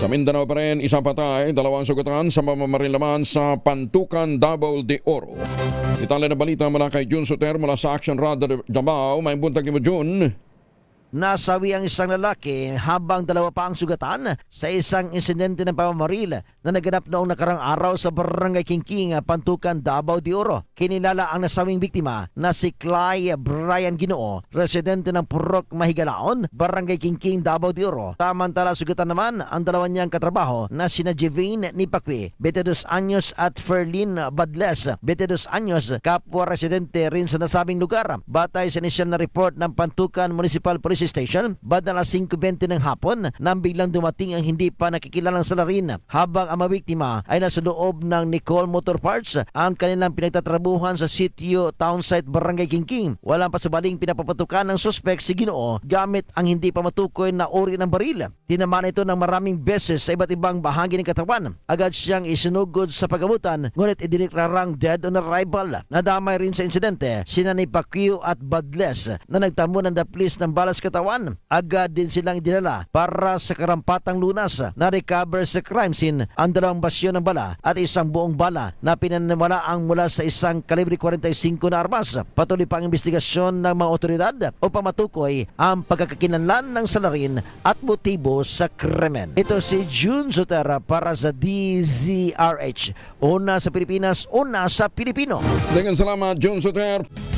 Sa Mindanao pa rin, isa patay, dalawang sugatan sa mamamarilaman sa Pantukan Davao de Oro. Itala na balita mula kay Jun Soter mula sa Action Radar Davao. May buntag ni mo, Jun. Nasawi ang isang lalaki habang dalawa pa ang sugatan sa isang insidente ng pamamaril na naganap noong nakarang araw sa Barangay Kingking, Pantukan, Davao de Oro. Kinilala ang nasawing biktima na si Clay Brian Ginoo, residente ng Purok, Mahigalaon, Barangay Kingking, Davao de Oro. Tamantala sugatan naman ang dalawa niyang katrabaho na sina Jevine Nipakwi, 22 anyos at Ferlin Badles, 22 anyos, kapwa residente rin sa nasabing lugar. Batay sa inisyal na report ng Pantukan Municipal Police Station, bandang alas 5.20 ng hapon nang biglang dumating ang hindi pa nakikilalang salarin habang ang mga biktima ay nasa loob ng Nicole Motor Parts ang kanilang pinagtatrabuhan sa sitio Townsite Barangay Kingking. Walang pasabaling pinapapatukan ng suspek si Ginoo gamit ang hindi pa matukoy na uri ng baril. Tinamaan ito ng maraming beses sa iba't ibang bahagi ng katawan. Agad siyang isinugod sa pagamutan ngunit idineklarang dead on arrival. Nadamay rin sa insidente sina ni Pacquiao at Badles na nagtamo ng daplis ng balas katawan. Agad din silang dinala para sa karampatang lunas na recover sa crime scene ang dalawang basyo ng bala at isang buong bala na pinanamalaang mula sa isang kalibre 45 na armas. Patuloy pa ang investigasyon ng mga otoridad upang matukoy ang pagkakakinanlan ng salarin at motibo sa krimen. Ito si June Sotera para sa DZRH. Una sa Pilipinas, una sa Pilipino. Dengan salamat, Jun Soter.